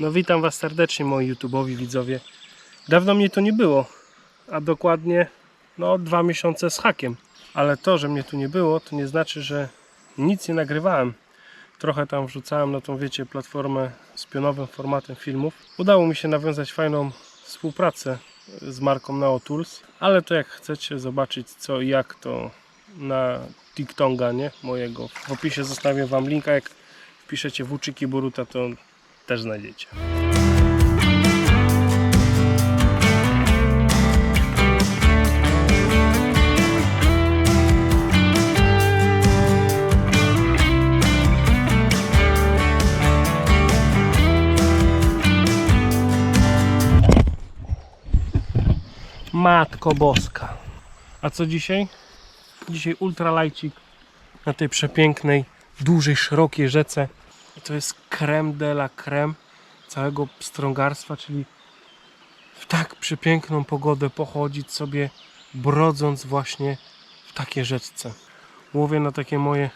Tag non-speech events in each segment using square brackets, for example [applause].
No witam Was serdecznie moi YouTubeowi widzowie. Dawno mnie tu nie było, a dokładnie no dwa miesiące z hakiem. Ale to, że mnie tu nie było, to nie znaczy, że nic nie nagrywałem. Trochę tam wrzucałem na tą, wiecie, platformę z pionowym formatem filmów. Udało mi się nawiązać fajną współpracę z marką Neo Tools, ale to jak chcecie zobaczyć co i jak to na TikTonga, nie? Mojego. W opisie zostawię Wam linka, jak wpiszecie Włóczyki Boruta, to też znajdziecie. Matko Boska. A co dzisiaj? Dzisiaj ultralajcik na tej przepięknej, dużej, szerokiej rzece. To jest creme de la creme całego pstrągarstwa, czyli w tak przepiękną pogodę pochodzić sobie, brodząc właśnie w takiej rzeczce. Łowię na takie moje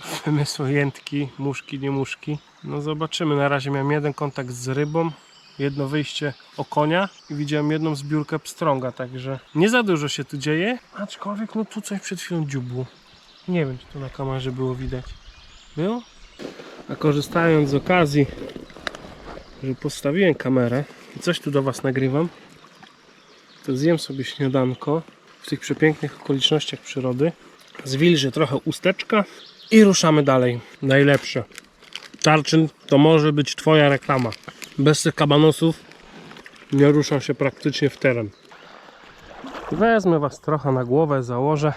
[laughs] wymysły jętki, muszki, nie muszki. No zobaczymy. Na razie miałem jeden kontakt z rybą, jedno wyjście o konia i widziałem jedną zbiórkę pstrąga, także nie za dużo się tu dzieje, aczkolwiek no tu coś przed chwilą dziubło. Nie wiem, czy to na kamerze było widać. Było? A korzystając z okazji, że postawiłem kamerę i coś tu do Was nagrywam, to zjem sobie śniadanko w tych przepięknych okolicznościach przyrody. Zwilżę trochę usteczka i ruszamy dalej. Najlepsze. Tarczyn to może być Twoja reklama. Bez tych kabanosów nie ruszam się praktycznie w teren. Wezmę Was trochę na głowę, założę.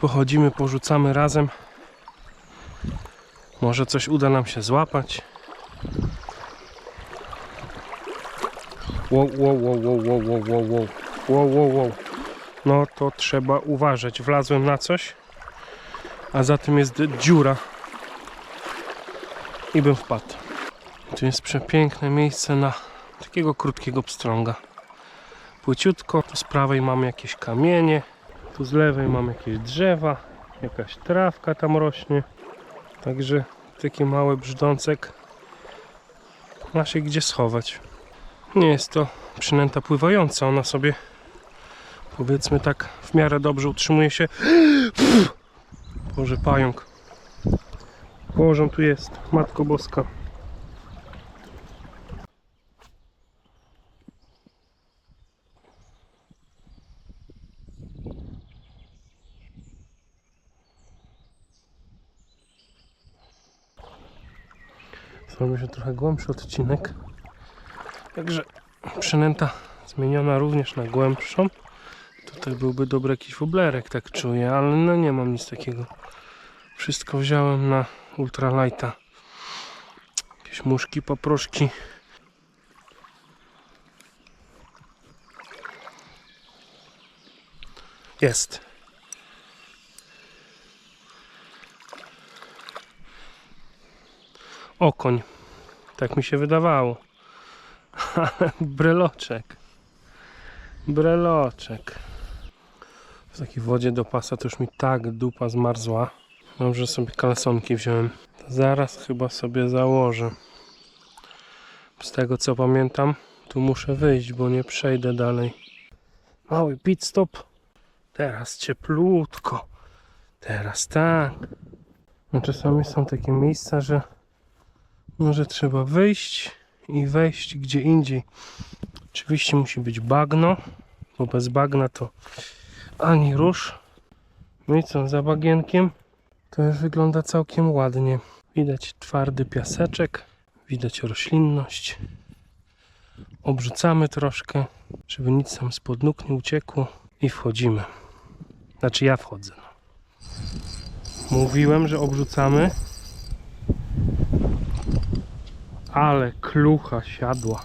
Pochodzimy, porzucamy razem. Może coś uda nam się złapać. Wow, wow, wow, wow, wow, wow, wow, wow, wow, wow, wow. No to trzeba uważać. Wlazłem na coś, a za tym jest dziura i bym wpadł. Tu jest przepiękne miejsce na takiego krótkiego pstrąga. Płyciutko, tu z prawej mamy jakieś kamienie, tu z lewej mamy jakieś drzewa, jakaś trawka tam rośnie. Także taki mały brzdącek ma się gdzie schować. Nie jest to przynęta pływająca, ona sobie powiedzmy tak w miarę dobrze utrzymuje się. Boże pająk. Położą tu jest, Matko Boska. Zrobił się trochę głębszy odcinek. Także przynęta zmieniona również na głębszą. Tutaj byłby dobry jakiś woblerek, tak czuję, ale no nie mam nic takiego. Wszystko wziąłem na ultralighta. Jakieś muszki, paproszki. Jest. Okoń. Tak mi się wydawało. [laughs] Breloczek. Breloczek. W takiej wodzie do pasa to już mi tak dupa zmarzła. Dobrze sobie kalesonki wziąłem. To zaraz chyba sobie założę. Z tego co pamiętam, tu muszę wyjść, bo nie przejdę dalej. Mały pit stop. Teraz cieplutko. Teraz tak. No czasami są takie miejsca, że może trzeba wyjść i wejść gdzie indziej. Oczywiście musi być bagno, bo bez bagna to ani rusz. No i co, za bagienkiem to już wygląda całkiem ładnie. Widać twardy piaseczek, widać roślinność. Obrzucamy troszkę, żeby nic tam spod nóg nie uciekło i wchodzimy. Znaczy ja wchodzę. No. Mówiłem, że obrzucamy. Ale klucha siadła.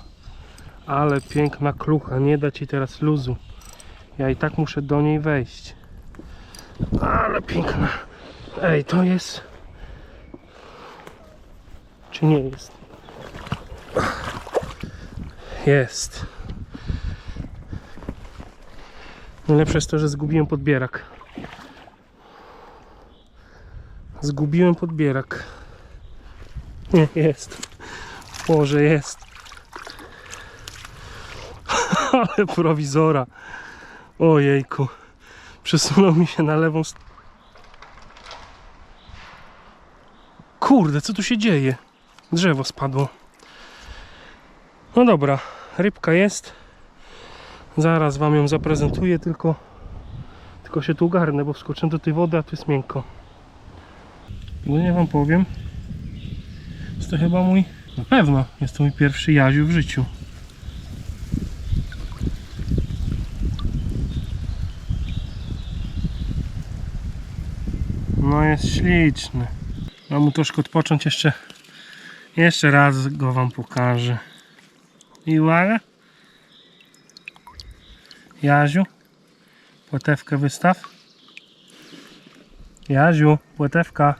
Ale piękna klucha, nie da ci teraz luzu. Ja i tak muszę do niej wejść. Ale piękna. Ej, to jest. Czy nie jest? Jest. Najlepsze jest to, że zgubiłem podbierak. Zgubiłem podbierak. Nie, jest. Boże, jest. [laughs] Ale prowizora. Ojejku. Przesunął mi się na lewą stronę. Kurde, co tu się dzieje? Drzewo spadło. No dobra, rybka jest. Zaraz wam ją zaprezentuję, tylko tylko się tu ogarnę, bo wskoczę do tej wody, a tu jest miękko. No nie wam powiem. Jest to chyba mój, na pewno, jest to mój pierwszy jaziu w życiu. No jest śliczny. Mam mu troszkę odpocząć jeszcze. Jeszcze raz go wam pokażę. I uwaga. Jaziu. Płetewkę wystaw. Jaziu, płetewka.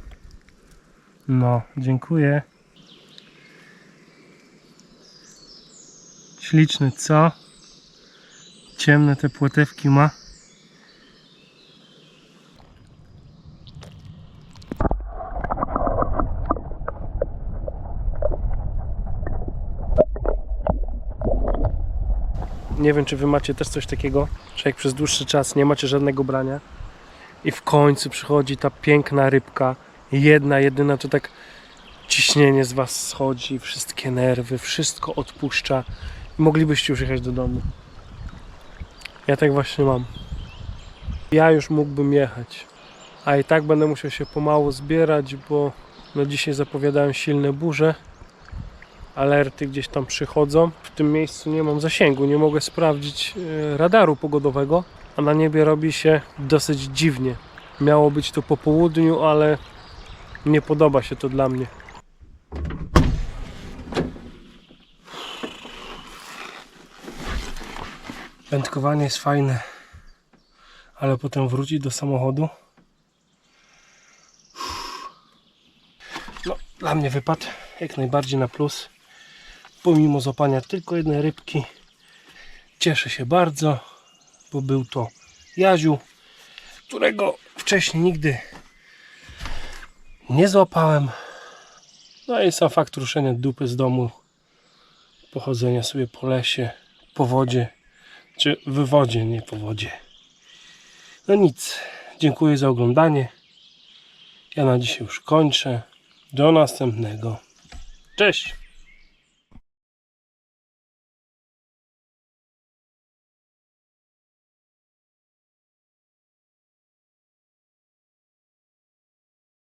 No, dziękuję. Śliczny, co? Ciemne te płetewki ma. Nie wiem, czy wy macie też coś takiego, że jak przez dłuższy czas nie macie żadnego brania i w końcu przychodzi ta piękna rybka, jedna, jedyna, to tak ciśnienie z was schodzi, wszystkie nerwy, wszystko odpuszcza moglibyście już jechać do domu. Ja tak właśnie mam. Ja już mógłbym jechać, a i tak będę musiał się pomału zbierać, bo no dzisiaj zapowiadałem silne burze alerty gdzieś tam przychodzą. W tym miejscu nie mam zasięgu, nie mogę sprawdzić e, radaru pogodowego, a na niebie robi się dosyć dziwnie. Miało być to po południu, ale nie podoba się to dla mnie. Wędkowanie jest fajne, ale potem wrócić do samochodu. No, dla mnie wypadł jak najbardziej na plus pomimo złapania tylko jednej rybki. Cieszę się bardzo, bo był to Jaziu, którego wcześniej nigdy nie złapałem. No i sam fakt ruszenia dupy z domu, pochodzenia sobie po lesie, po wodzie, czy w wodzie, nie po wodzie. No nic, dziękuję za oglądanie. Ja na dzisiaj już kończę. Do następnego. Cześć!